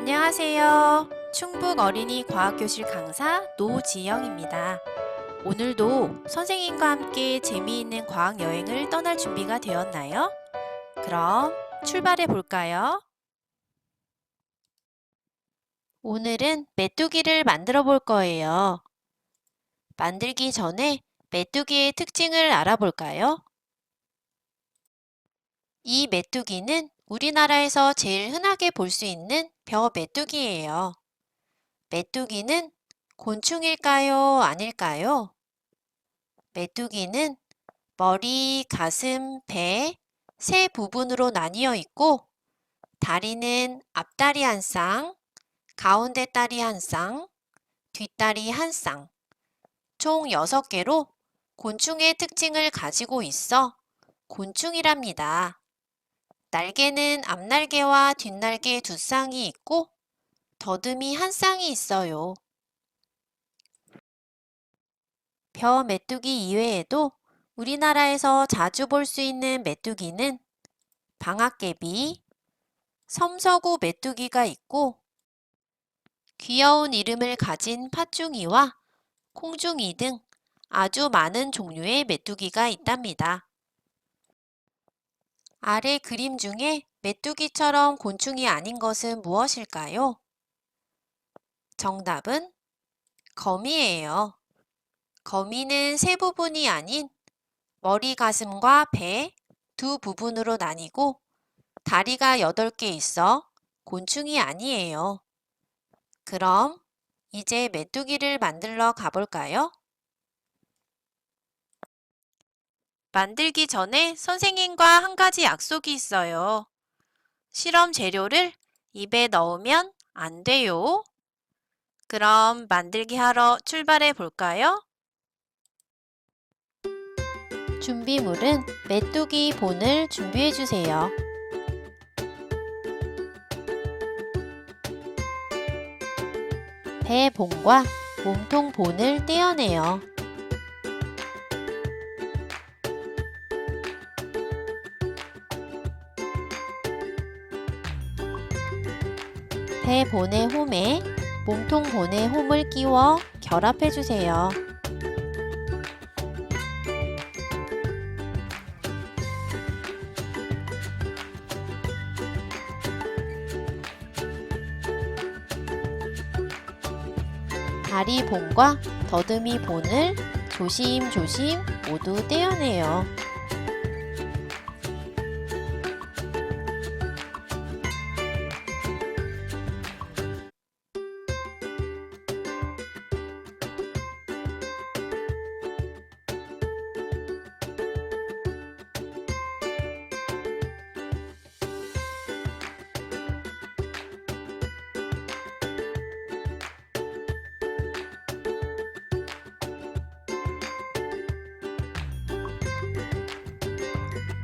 안녕하세요. 충북 어린이 과학교실 강사 노지영입니다. 오늘도 선생님과 함께 재미있는 과학 여행을 떠날 준비가 되었나요? 그럼 출발해 볼까요? 오늘은 메뚜기를 만들어 볼 거예요. 만들기 전에 메뚜기의 특징을 알아볼까요? 이 메뚜기는 우리나라에서 제일 흔하게 볼 수 있는 벼 메뚜기예요. 메뚜기는 곤충일까요? 아닐까요? 메뚜기는 머리, 가슴, 배, 세 부분으로 나뉘어 있고 다리는 앞다리 한 쌍, 가운데 다리 한 쌍, 뒷다리 한 쌍, 총 6개로 곤충의 특징을 가지고 있어 곤충이랍니다. 날개는 앞날개와 뒷날개 두 쌍이 있고 더듬이 한 쌍이 있어요. 벼 메뚜기 이외에도 우리나라에서 자주 볼 수 있는 메뚜기는 방앗개비, 섬서구 메뚜기가 있고 귀여운 이름을 가진 팥중이와 콩중이 등 아주 많은 종류의 메뚜기가 있답니다. 아래 그림 중에 메뚜기처럼 곤충이 아닌 것은 무엇일까요? 정답은 거미예요. 거미는 세 부분이 아닌 머리, 가슴과 배 두 부분으로 나뉘고 다리가 8개 있어 곤충이 아니에요. 그럼 이제 메뚜기를 만들러 가볼까요? 만들기 전에 선생님과 한 가지 약속이 있어요. 실험 재료를 입에 넣으면 안 돼요. 그럼 만들기 하러 출발해 볼까요? 준비물은 메뚜기 본을 준비해 주세요. 배 본과 몸통 본을 떼어내요. 배 본의 홈에 몸통 본의 홈을 끼워 결합해 주세요. 다리 본과 더듬이 본을 조심조심 모두 떼어내요.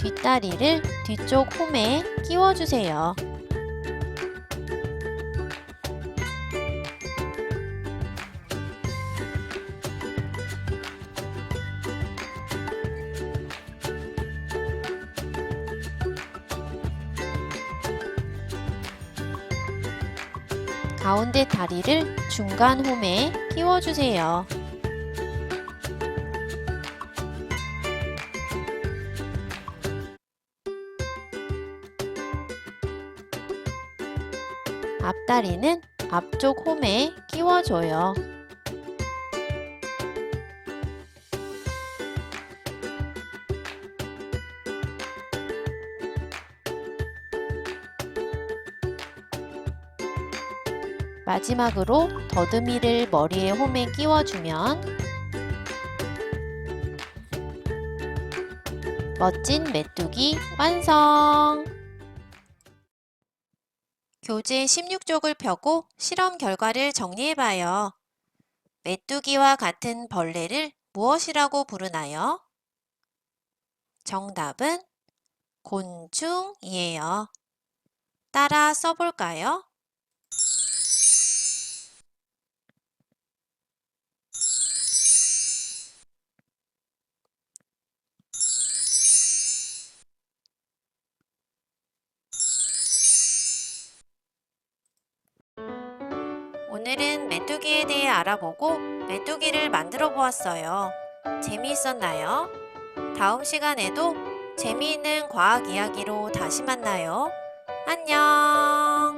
뒷다리를 뒤쪽 홈에 끼워주세요. 가운데 다리를 중간 홈에 끼워주세요. 앞다리는 앞쪽 홈에 끼워줘요. 마지막으로 더듬이를 머리에 홈에 끼워주면 멋진 메뚜기 완성! 교재 16쪽을 펴고 실험 결과를 정리해봐요. 메뚜기와 같은 벌레를 무엇이라고 부르나요? 정답은 곤충이에요. 따라 써볼까요? 오늘은 메뚜기에 대해 알아보고 메뚜기를 만들어 보았어요. 재미있었나요? 다음 시간에도 재미있는 과학 이야기로 다시 만나요. 안녕!